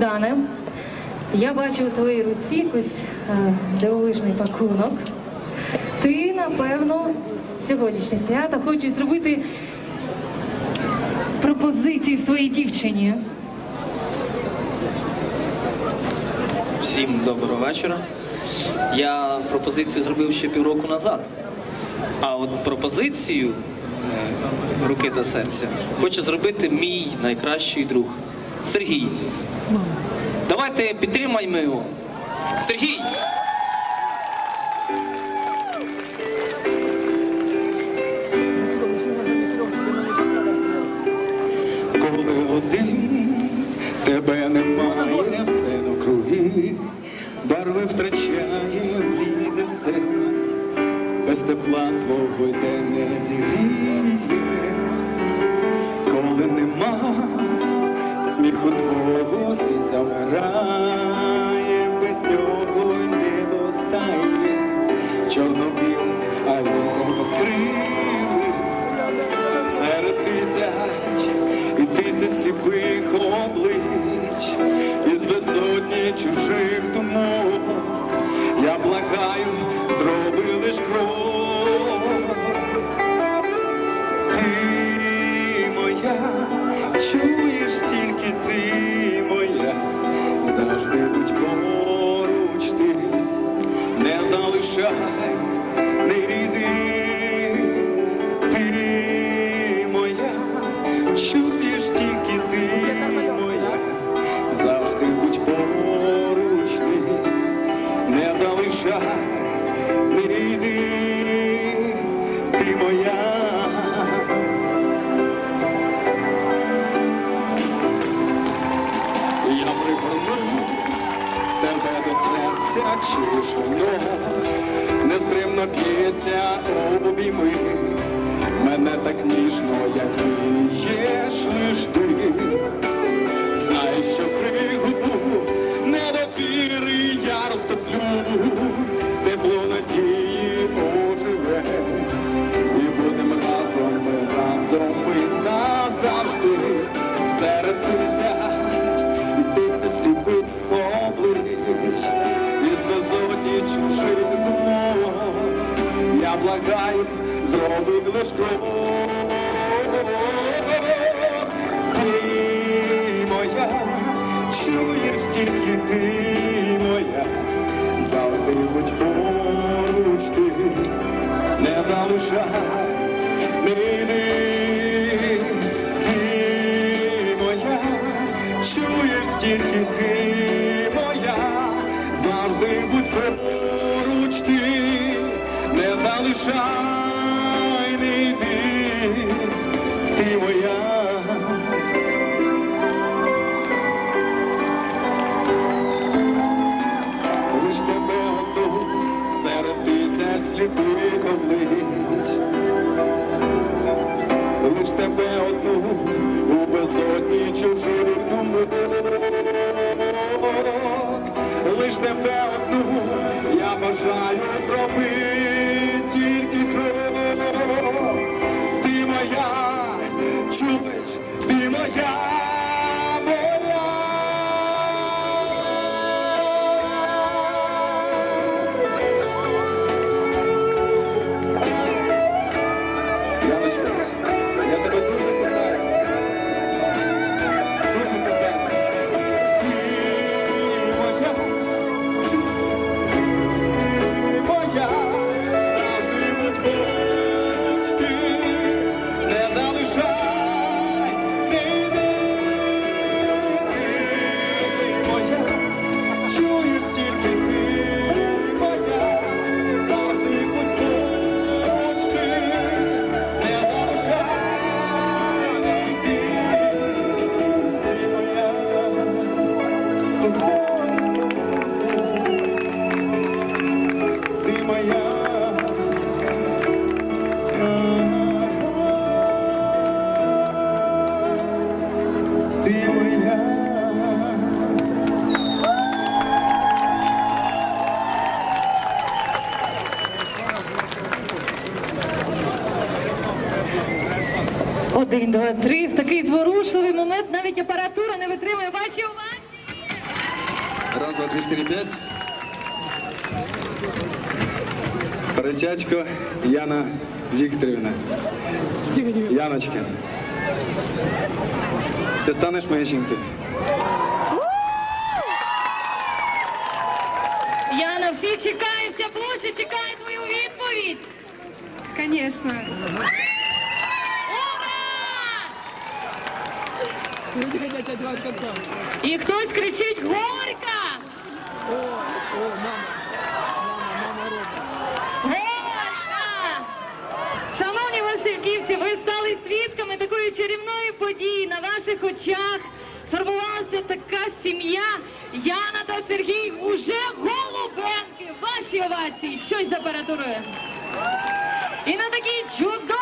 Богдане, я бачу у твоїй руці якийсь е, дивовижний пакунок. Ти, напевно, сьогоднішнє свято хочеш зробити пропозицію своїй дівчині. Всім доброго вечора. Я пропозицію зробив ще півроку назад. А от пропозицію е, руки та серця хоче зробити мій найкращий друг Сергій. Давайте підтримаємо його. Сергій! Коли один тебе немає, все навкруги, барви втрачає бліде все, без тепла твого йде не зігріє, коли нема сміху твого світ замирає, без нього не достає, чорно-біл, а вітром безкрилий серед тисяч і тисяч сліпих облич, із безсотні чужих думок, не йди, ти моя. Я пригорну тебе до серця, чуєш нестримно б'ється обійми. Мене так ніжно, як благаю, зроби крок. Ти моя, чуєш тільки ти моя, завжди будь поруч ти, не залишай, не. Ти моя, чуєш тільки ти йди, ти моя. Лиш тебе одну серед тисяч сліпих облич, лиш тебе одну у безодні чужих думок, лиш тебе одну я бажаю зробити чуєш, ти моя. Один, два, три. В такий зворушливий момент навіть апаратура не витримує ваші овації. Раз, два, три, чотири, п'ять. Перетятько Яна Вікторівна. Яночка. Ти станеш моєю жінкою? Яна, всі чекають, вся площа чекає твою відповідь. Конечно. І хтось кричить Горька! Горька! Шановні Васильківці, ви стали свідками такої чарівної події. На ваших очах сформувалася така сім'я. Яна та Сергій уже голубенки. Ваші овації. Щось з апаратурою. І на такій чудовій